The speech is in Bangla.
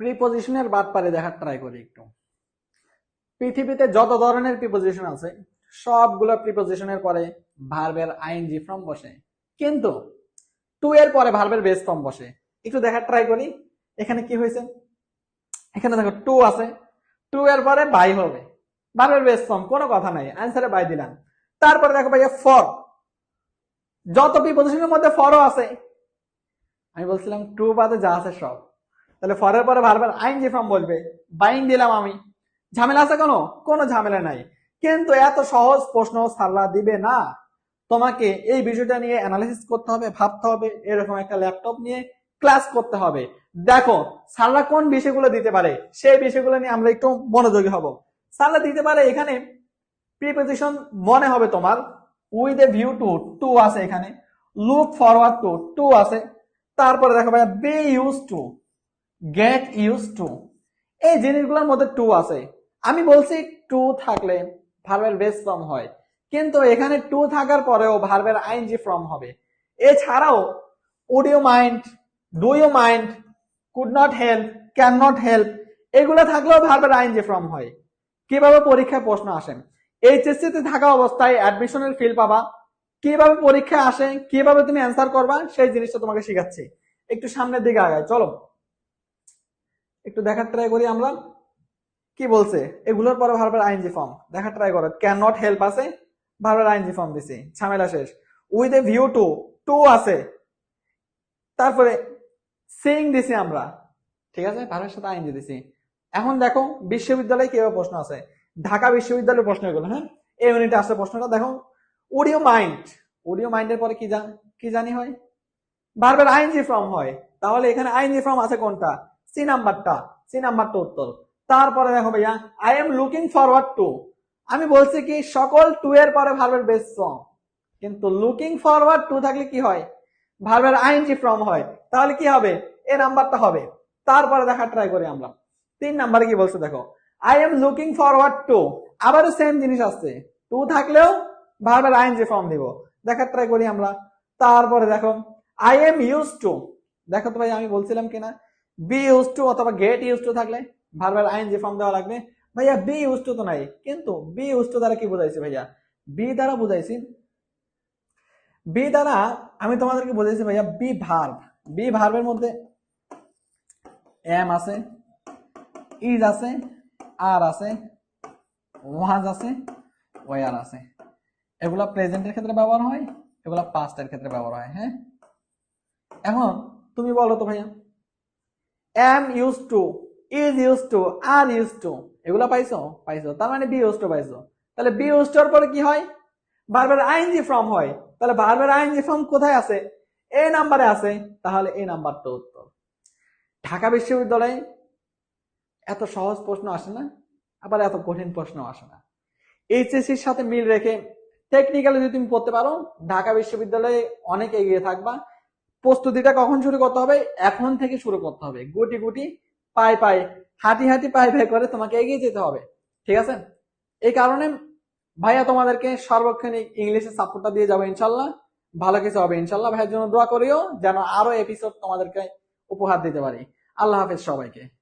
প্রিপোজিশনের বাদ পারে দেখার ট্রাই করি একটু। পৃথিবীতে যত ধরনের প্রিপোজিশন আছে, সবগুলো প্রিপোজিশনের পরে ভার্বের আইএনজি ফর্ম বসে। কিন্তু টু এর পরে ভার্বের বেস ফর্ম বসে। একটু দেখার ট্রাই করি, এখানে কি হয়েছে? এখানে দেখো টু আছে। টু এর পরে বাই হবে। ভার্বের বেস ফর্ম কোনো কথা নাই। আনসারে বাই দিলাম। তারপরে দেখো ভাইয়া ফর যত প্রিপোজিশনের মধ্যে ফরও আছে, আমি বলছিলাম টু বাদে যা আছে সব। তাহলে ফরের পরে ভার্বের আইএনজি ফর্ম বলবে বাইং দিলাম আমি। ঝামেলা আছে কোনো? কোনো ঝামেলা নাই। কিন্তু এত সহজ প্রশ্ন সাল্লা দিবে না। তোমাকে এই বিষয়টা নিয়ে অ্যানালিসিস করতে হবে, ভাবতে হবে, এরকম একটা ল্যাপটপ নিয়ে ক্লাস করতে হবে। দেখো সাল্লা কোন বিষয়গুলো দিতে পারে? সেই বিষয়গুলো নিয়ে আমরা একটু মনোযোগী হব। সাল্লা দিতে পারে এখানে প্রিপোজিশন মনে হবে তোমার with a view to to আছে এখানে লুক ফরওয়ার্ড টু টু আছে। তারপরে দেখো ভাইয়া be used to get used to এই জিনিসগুলোর মধ্যে টু আছে। আমি বলছি টু থাকলে ভার্বের বেস ফর্ম হয়। কিন্তু এখানে টু থাকার পরেও ভার্বের আইনজি ফর্ম হবে। এছাড়াও would you mind do you mind could not help can not help এগুলো থাকলেও ভার্বের আইনজি ফর্ম হয়। কীভাবে পরীক্ষায় প্রশ্ন আসেন এইচএসসি তে থাকা অবস্থায় অ্যাডমিশনের ফিল পাবা। কীভাবে পরীক্ষা আসে? কীভাবে তুমি অ্যান্সার করবা? সেই জিনিসটা তোমাকে শেখাচ্ছি। একটু সামনের দিকে আগায়। চলো। একটু দেখার ট্রাই করি আমরা। কি বলছে? এগুলোর পরে ভার্বের আইনজি ফর্ম দেখার ট্রাই করো। ক্যান নট হেল্প আছে, ভার্বের আইনজি ফর্ম দিছি। ঝামেলা শেষ। With a view to to আছে। তারপরে সিং দিছি আমরা। ঠিক আছে? ভার্বের সাথে আইনজি দিছি। এখন দেখো, বিশ্ববিদ্যালয়ে কীভাবে প্রশ্ন আছে? ঢাকা বিশ্ববিদ্যালয়ের প্রশ্ন এগুলো হ্যাঁ এই ইউনিটে আসছে প্রশ্নটা। দেখো উডিও মাইন্ড উডিও মাইন্ডের পরে কি জান, কি জানি হয়? ভার্বের আইনজি ফর্ম হয়। তাহলে এখানে আইনজি ফর্ম আছে কোনটা? সি নাম্বারটা সি নাম্বারটা উত্তর। তারপরে দেখো ভাইয়া I am looking forward to আমি বলছি কি, সকল টু এর পরে ভার্বের বেস ফর্ম কিন্তু লুকিং ফরওয়ার্ড টু থাকলে কি হয়? ভার্বের আইনজি ফর্ম হয়। তাহলে কি হবে? এ নাম্বারটা হবে। তারপরে দেখা ট্রাই করি আমরা। তিন নাম্বারে কি বলছে দেখো? I am looking forward to আবারও সেম জিনিস আসছে। টু থাকলেও ভার্বের আইনজি ফর্ম দিব। দেখার ট্রাই করি আমরা। তারপরে দেখো আই এম ইউজ টু দেখো তো ভাই আমি বলছিলাম কিনা? বি ইউজ টু অথবা গেট ইউজ টু থাকলে ভার্বের আইনজি ফর্ম দেওয়া লাগবে। ভাইয়া বি ইউজ টু তো নাই, কিন্তু বি ইউজ টু দ্বারা কি বুঝাইছে ভাইয়া? বি দ্বারা বুঝাইছি। বি দ্বারা আমি তোমাদেরকে বুঝাইছি ভাইয়া বি ভার্ব বি ভার্বের মধ্যে এম আছে ইজ আছে আর আছে ওয়াজ আছে ওয়ার আছে। এগুলা প্রেজেন্টের ক্ষেত্রে ব্যবহার হয়, এগুলা পাস্টের ক্ষেত্রে ব্যবহার হয় হ্যাঁ? এখন তুমি বলো তো ভাইয়া am used to is used to R use to এগুলা পাইছো? পাইছো। তার মানে বি ইউজ টু পাইছো। তাহলে বি ইউজ টুর পরে কি হয়? বারবার আইনজি ফর্ম হয়। তাহলে বারবার আইনজি ফর্ম কোথায় আছে? এই নাম্বারে আছে। তাহলে এই নাম্বারটা উত্তর। ঢাকা বিশ্ববিদ্যালয়ে এত সহজ প্রশ্ন আসে না, আবার এত কঠিন প্রশ্ন আসে না। এইচএসসির সাথে মিল রেখে টেকনিক্যালি যদি তুমি পড়তে পারো, ঢাকা বিশ্ববিদ্যালয়ে অনেক এগিয়ে থাকবা। প্রস্তুতিটা কখন শুরু করতে হবে? এখন থেকে শুরু করতে হবে। গুটি গুটি পাই পাই হাঁটি হাঁটি পাই পাই করে তোমাকে এগিয়ে যেতে হবে। ঠিক আছে? এই কারণে ভাইয়া তোমাদেরকে সর্বক্ষণিক ইংলিশের সাপোর্টটা দিয়ে যাব ইনশাল্লাহ। ভালো কিছু হবে ইনশাল্লাহ। ভাইয়ের জন্য দোয়া করিও যেন আরও এপিসোড তোমাদেরকে উপহার দিতে পারি। আল্লাহ হাফেজ সবাইকে।